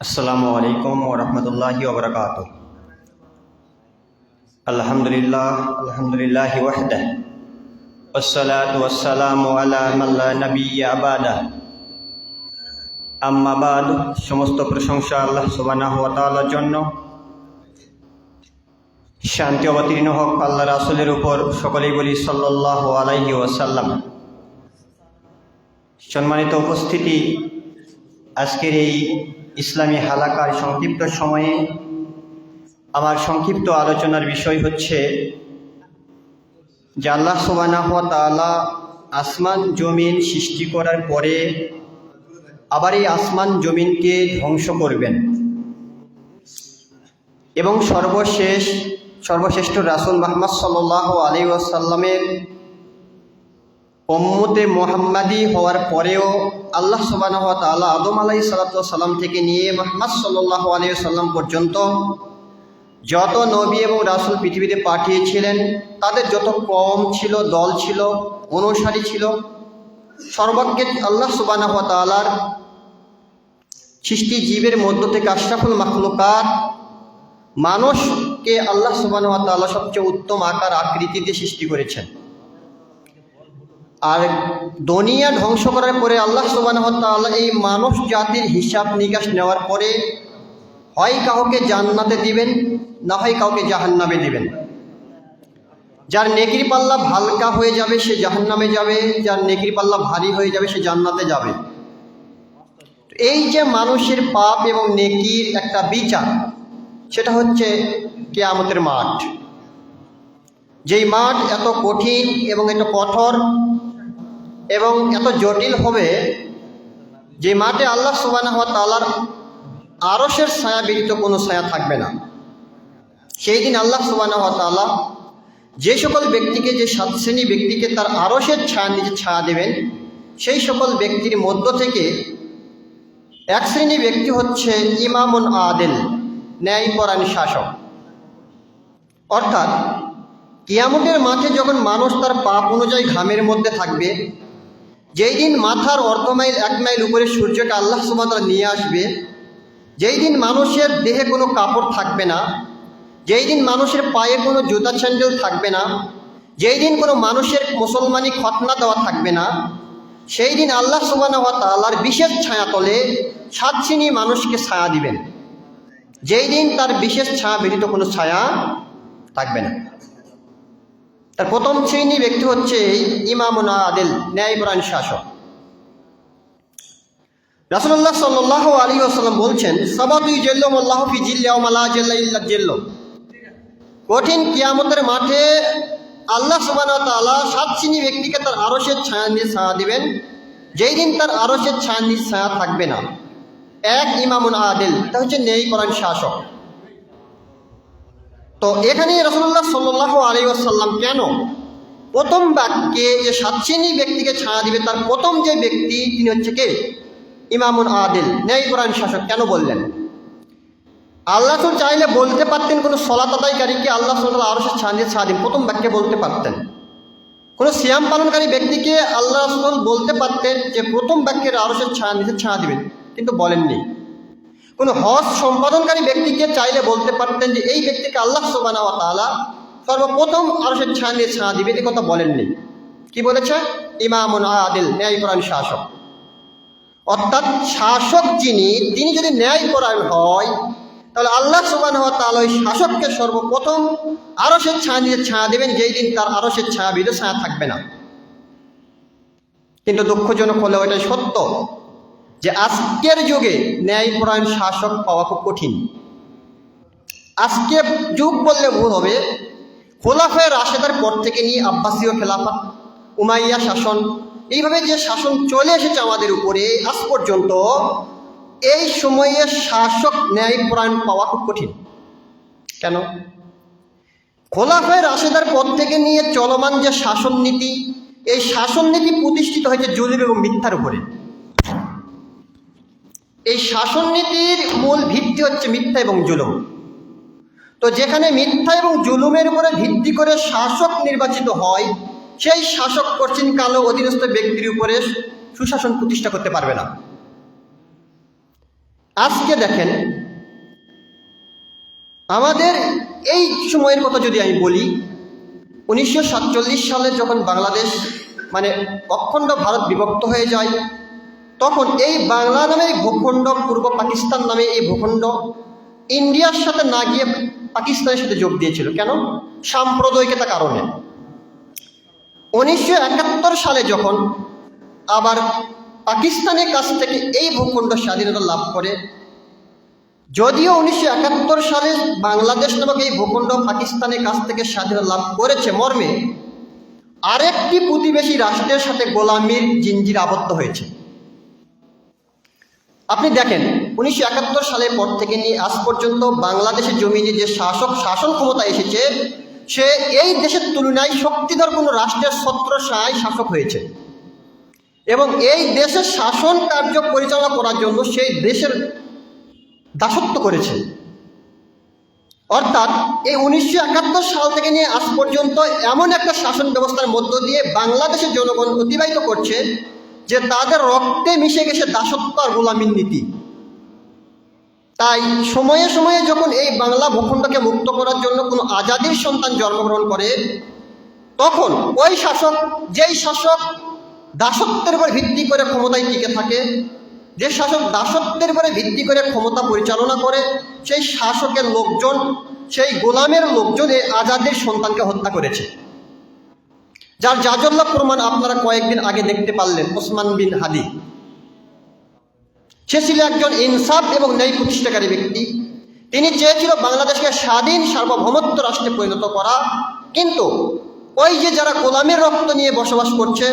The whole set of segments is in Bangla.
আসসালামু আলাইকুম ওরহমতুল্লাহি ওবরাকাত আলহামদুলিল্লাহ আলহামদুলিল্লাহ ওয়াহদা والصلاة والسلام على من لا نبي بعده আম্মা বাদ সমস্ত প্রশংসা আল্লাহ সুবহানাহু ওয়া তাআলার জন্য শান্তি অবতীর্ণ হোক আল্লাহ রাসূলের উপর সকলেই বলি সাল্লাল্লাহু আলাইহি ওয়াসাল্লাম সম্মানিত উপস্থিতি আজকের এই ইসলামী হালাকার সংক্ষিপ্ত সময়ে আমার সংক্ষিপ্ত আলোচনার বিষয় হচ্ছে যে আল্লাহ সুবানাহ তালা আসমান, জমিন সৃষ্টি করার পরে আবার এই আসমান, জমিনকে ধ্বংস করবেন। এবং সর্বশেষ, সর্বশ্রেষ্ঠ রাসুল মাহমদ সাল্লাহ আলী ওয়াসাল্লামের উম্মতে মোহাম্মদী হওয়ার পরেও আল্লাহ সুবাহ আদম আলাই সালাম থেকে নিয়ে মোহাম্মদ সাল্লাহ আলী সাল্লাম পর্যন্ত যত নবী এবং রাসুল পৃথিবীতে পাঠিয়েছিলেন, তাদের যত কম ছিল, দল ছিল, অনুসারী ছিল সর্বাগ্যে আল্লাহ সুবাহ তালার সৃষ্টি জীবের মধ্য থেকে আশরাফুল মাখলুকাত মানুষকে আল্লাহ সুবাহ সবচেয়ে উত্তম আকার আকৃতিতে সৃষ্টি করেছেন। আর দুনিয়া ধ্বংস করার পরে আল্লাহ সুবাহ তাল্লাহ এই মানব জাতির হিসাব নিকাশ নেওয়ার পরে হয় কাউকে জান্নাতে দিবেন, না হয় কাউকে জাহান্নামে দিবেন। যার নেকির পাল্লা হালকা হয়ে যাবে, সে জাহান্নামে যাবে, যার নেকির পাল্লা ভারী হয়ে যাবে, সে জান্নাতে যাবে। এই যে মানুষের পাপ এবং নেকির একটা বিচার, সেটা হচ্ছে কেয়ামতের মাঠ। যেই মাঠ এত কঠিন এবং এত কঠোর এবং এত জটিল হবে যে মাঠে আল্লাহ সুবানা হওয়া তালার আরসের ছায়া ব্যতীত কোনো ছায়া থাকবে না। সেই দিন আল্লাহ সুবানা হওয়া তালা যে সকল ব্যক্তিকে, যে সাত শ্রেণি ব্যক্তিকে তার আরসের ছায়া নিজে ছায়া দেবেন, সেই সকল ব্যক্তির মধ্য থেকে এক শ্রেণি ব্যক্তি হচ্ছে ইমামুন আদেল, ন্যায়পরায়ণ শাসক। অর্থাৎ কিয়ামতের মাঠে যখন মানুষ তার পাপ অনুযায়ী ঘামের মধ্যে থাকবে যেই দিন মাথার অর্ধ মাইল, এক মাইল উপরে সূর্যকে আল্লাহ সুমাতারা নিয়ে আসবে যেই দিন মানুষের দেহে কোনো কাপড় থাকবে না যেই দিন মানুষের পায়ে কোনো জুতা স্যান্ডেল থাকবে না যেই দিন কোনো মানুষের মুসলমানি খতনা দেওয়া থাকবে না সেই দিন আল্লাহ সুবাহ তাল্লার বিশেষ ছায়া তলে সাত মানুষকে ছায়া দিবেন। যেই দিন তার বিশেষ ছায়া ব্যতীত কোনো ছায়া থাকবে না। তার প্রথম শ্রেণি ব্যক্তি হচ্ছে ইমামুনা আদেল, ন্যায়পরায়ণ শাসক। রাসুল্লাহ সাল্লাহ আলী আসাল্লাম বলছেন সাবাতুই জেল্লম আল্লাহ ফি জেল্লা ইল্লা জেল্ল। কঠিন কিয়ামতের মাঠে আল্লাহ সুবান তালা সাত শ্রেণি ব্যক্তিকে তার আরসের ছায়া নিয়ে ছায়া দিবেন। যেই দিন তার আরসের ছায়া নিয়ে ছায়া থাকবে না। এক ইমামুন আদেল, তা হচ্ছে করান শাসক। তো এখানে রসুল্লাহ সাল্লাহ আলী আসাল্লাম কেন? প্রথম বাক্যে যে সাত শ্রেণি ব্যক্তিকে ছাড়া দিবে, তার প্রথম যে ব্যক্তি, তিনি হচ্ছে কে? ইমামুন আদিল। ন্যায় কোরআন শাসক কেন বললেন? আল্লাহ তো চাইলে বলতে পারতেন, কোনো সলাত আদায়কারীকে আল্লাহ সাল্লাহ আরও সে ছাড়িয়ে ছাড়িয়ে প্রথম বাক্যে বলতে পারতেন। কোনো সিয়াম পালনকারী ব্যক্তিকে আল্লাহ রসুল বলতে পারতেন যে প্রথম বাক্যের আরও সে ছায়া নিচে ছায়া দিবেন, কিন্তু বলেননি। কোনো হজ সম্পাদনকারী ব্যক্তিকে চাইলে বলতে পারতেন যে এই ব্যক্তিকে আল্লাহ সোবানা তালা সর্বপ্রথম সে ছায়া নিয়ে ছায়া দিবে। এ কথা বলেননি। কি বলেছে? ইমামুন আদিল ন্যায় কোরআন শাসক। অর্থাৎ শাসক যিনি, তিনি যদি ন্যায় পরায়ণ হয়, তাহলে আল্লাহ সুবান হওয়া তাহলে ওই শাসককে সর্বপ্রথম আরও সে ছায়া দিয়ে ছায়া দেবেন। যেই দিন তার আরও সে ছায়া বিধে ছায়া থাকবে না। কিন্তু দুঃখজনক হলে ওইটাই সত্য। যে আজকের যুগে ন্যায়পরায়ণ শাসক পাওয়া খুব কঠিন। আজকে যুগ বললে ভুল হবে। খোলাফে রাশেদার পর থেকে নিয়ে আব্বাসীয় খেলাফা উমাইয়া শাসন, এইভাবে যে শাসন চলে এসেছে আমাদের উপরে আজ পর্যন্ত, এই সময়ে শাসক ন্যায়পরায়ণ পাওয়া খুব কঠিন। কেন? খোলাফায় রাশেদার পর থেকে নিয়ে চলমান যে শাসন নীতি এই শাসন নীতি প্রতিষ্ঠিত হয়েছে জুলিম এবং মিথ্যার উপরে। এই শাসন নীতির মূল ভিত্তি হচ্ছে মিথ্যা এবং জুলুম। তো যেখানে মিথ্যা এবং জুলুমের উপরে ভিত্তি করে শাসক নির্বাচিত হয়, সেই শাসক করছেন কালো অধীনস্থ ব্যক্তির উপরে সুশাসন প্রতিষ্ঠা করতে পারবে না। আজকে দেখেন, আমাদের এই সময়ের কথা যদি আমি বলি, উনিশশো সাতচল্লিশ সালে যখন বাংলাদেশ মানে অখণ্ড ভারত বিভক্ত হয়ে যায় তখন এই বাংলা নামে এই ভূখণ্ড, পূর্ব পাকিস্তান নামে এই ভূখণ্ড, ইন্ডিয়ার সাথে না গিয়ে পাকিস্তানের সাথে যোগ দিয়েছিল। কেন? সাম্প্রদায়িকতা কারণে। উনিশশো একাত্তর সালে যখন আবার পাকিস্তানের কাছ থেকে এই ভূখণ্ড স্বাধীনতা লাভ করে, যদিও উনিশশো একাত্তর সালে বাংলাদেশ নামক এই ভূখণ্ড পাকিস্তানের কাছ থেকে স্বাধীনতা লাভ করেছে মর্মে, আরেকটি প্রতিবেশী রাষ্ট্রের সাথে গোলামির জিঞ্জির আবদ্ধ হয়েছে। আপনি দেখেন, উনিশশো একাত্তর সালের পর থেকে নিয়ে আজ পর্যন্ত বাংলাদেশের জমিনে যে শাসক শাসন ক্ষমতা এসেছে, সে এই দেশের তুলনায় শক্তিধর কোনো রাষ্ট্রের ছত্রসায় শাসক হয়েছে। এবং এই দেশের শাসন কার্য পরিচালনা করার জন্য সেই দেশের দাসত্ব করেছে। অর্থাৎ এই উনিশশো একাত্তর সাল থেকে নিয়ে আজ পর্যন্ত এমন একটা শাসন ব্যবস্থার মধ্য দিয়ে বাংলাদেশের জনগণ অতিবাহিত করছে যে তাদের রক্তে মিশে গেছে দাসত্ব আর গোলামীর নীতি। তাই সময়ে সময়ে যখন এই বাংলা ভূখণ্ডকে মুক্ত করার জন্য কোনো আজাদির সন্তান জন্মগ্রহণ করে, তখন ওই শাসক, যেই শাসক দাসত্বের উপর ভিত্তি করে ক্ষমতায় টিকে থাকে, যে শাসক দাসত্বের উপরে ভিত্তি করে ক্ষমতা পরিচালনা করে, সেই শাসকের লোকজন, সেই গোলামের লোকজন এই আজাদের সন্তানকে হত্যা করেছে। যার জাজল্য প্রমাণ আপনারা কয়েকদিন আগে দেখতে পারলেন, ওসমান বিন হাদি। সে ছিল একজন ইনসাফ এবং ন্যায় প্রতিষ্ঠাকারী ব্যক্তি। তিনি চেয়েছিল বাংলাদেশকে স্বাধীন সার্বভৌমত্ব রাষ্ট্রে পরিণত করা। কিন্তু ওই যে যারা গোলামের রক্ত নিয়ে বসবাস করছে,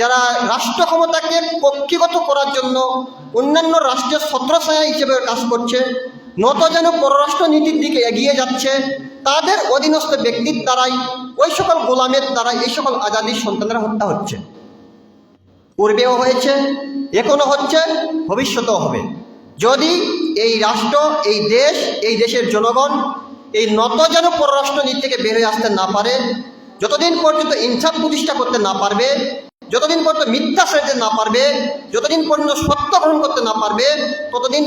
যারা রাষ্ট্র ক্ষমতাকে কক্ষিগত করার জন্য অন্যান্য রাষ্ট্রীয় ছত্রছায়া হিসেবে কাজ করছে, নত যেন পররাষ্ট্র নীতির দিকে এগিয়ে যাচ্ছে তাদের অধীনস্থ ব্যক্তির দ্বারাই, ওই সকল গোলামের দ্বারাই এই সকল আজাদির সন্তানরা হত্যা হচ্ছে। পূর্বেও হয়েছে, এখনও হচ্ছে, ভবিষ্যতেও হবে। যদি এই রাষ্ট্র, এই দেশ, এই দেশের জনগণ এই নত যেন পররাষ্ট্র নীতি থেকে বের হয়ে আসতে না পারে, যতদিন পর্যন্ত ইনসাফ প্রতিষ্ঠা করতে না পারবে, যতদিন পর্যন্ত মিথ্যা সেরতে না পারবে, যতদিন পর্যন্ত সত্য গ্রহণ করতে না পারবে, ততদিন